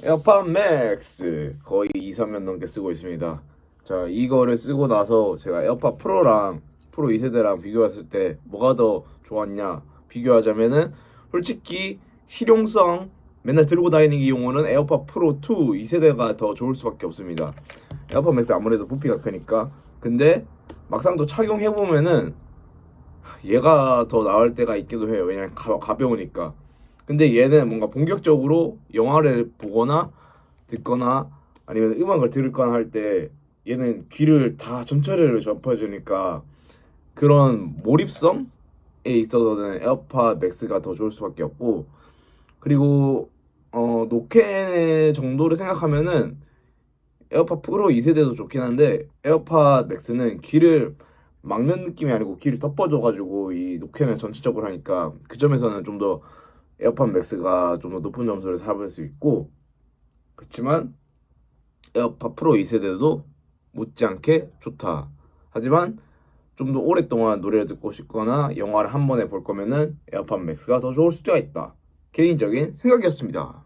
에어팟 맥스 거의 2, 3년 넘게 쓰고 있습니다. 자, 이거를 쓰고 나서 제가 에어팟 프로랑 프로 2세대랑 비교했을 때 뭐가 더 좋았냐 비교하자면은 솔직히 실용성 맨날 들고 다니는 이용호는 에어팟 프로 2 2세대가 더 좋을 수밖에 없습니다. 에어팟 맥스 아무래도 부피가 크니까 근데 막상 또 착용해 보면은 얘가 더 나을 때가 있기도 해요. 왜냐면 가, 가벼우니까. 근데 얘는 뭔가 본격적으로 영화를 보거나 듣거나 아니면 음악을 들을거나 할 때 얘는 귀를 다 전체를 접해주니까 그런 몰입성에 있어서는 에어팟 맥스가 더 좋을 수밖에 없고 그리고 어 노캔의 정도를 생각하면은 에어팟 프로 2세대도 좋긴 한데 에어팟 맥스는 귀를 막는 느낌이 아니고 귀를 덮어줘가지고 이 노캔을 전체적으로 하니까 그 점에서는 좀더 에어팟 맥스가 좀 더 높은 점수를 잡을 수 있고 그렇지만 에어팟 프로 2세대도 못지않게 좋다. 하지만 좀 더 오랫동안 노래를 듣고 싶거나 영화를 한 번에 볼 거면은 에어팟 맥스가 더 좋을 수도 있다. 개인적인 생각이었습니다.